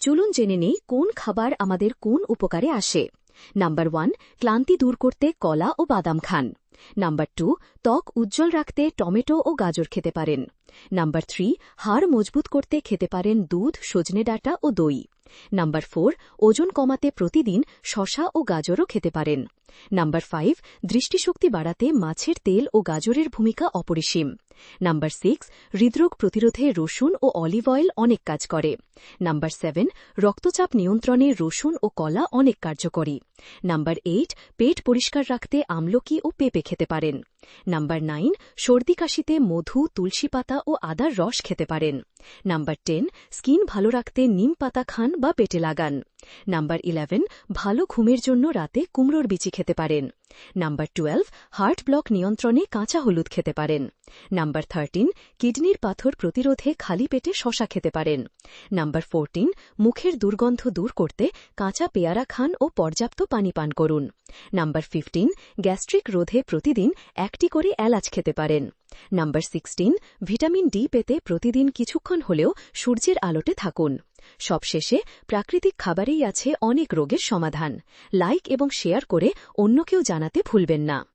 চলুন জেনে নেই কোন খাবার আমাদের কোন উপকারে আসে। নাম্বার ওয়ান, ক্লান্তি দূর করতে কলা ও বাদাম খান। নাম্বার টু, ত্বক উজ্জ্বল রাখতে টমেটো ও গাজর খেতে পারেন। নাম্বার থ্রি, হাড় মজবুত করতে খেতে পারেন দুধ, সজনে ডাটা ও দই। নাম্বার ফোর, ওজন কমাতে প্রতিদিন শশা ও গাজরও খেতে পারেন। নাম্বার ফাইভ দৃষ্টিশক্তি বাড়াতে মাছের তেল ও গাজরের ভূমিকা অপরিসীম। নাম্বার সিক্স হৃদরোগ প্রতিরোধে রসুন ও অলিভ অয়েল অনেক কাজ করে। নাম্বার সেভেন রক্তচাপ নিয়ন্ত্রণে রসুন ও কলা অনেক কার্যকরী। নাম্বার এইট পেট পরিষ্কার রাখতে আমলকি ও পেঁপে খেতে পারেন। নাম্বার নাইন সর্দি কাশিতে মধু, তুলসী পাতা ও আদার রস খেতে পারেন। নাম্বার টেন স্কিন ভালো রাখতে নিম পাতা খান বা পেটে লাগান। নাম্বার ইলেভেন ভালো ঘুমের জন্য রাতে কুমড়োর বিচি খেতে পারেন। নাম্বার টুয়েলভ হার্ট ব্লক নিয়ন্ত্রণে কাঁচা হলুদ খেতে পারেন। নাম্বার থার্টিন কিডনির পাথর প্রতিরোধে খালি পেটে শশা খেতে পারেন। নাম্বার ফোরটিন মুখের দুর্গন্ধ দূর করতে কাঁচা পেয়ারা খান ও পর্যাপ্ত পানি পান করুন। নাম্বার ফিফটিন গ্যাস্ট্রিক রোধে প্রতিদিন একটি করে এলাচ খেতে পারেন। নাম্বার সিক্সটিন ভিটামিন ডি পেতে প্রতিদিন কিছুক্ষণ হলেও সূর্যের আলোতে থাকুন। সবশেষে প্রাকৃতিক খাবারেই আছে অনেক রোগের সমাধান। লাইক এবং শেয়ার করে অন্যকেও জানাতে ভুলবেন না।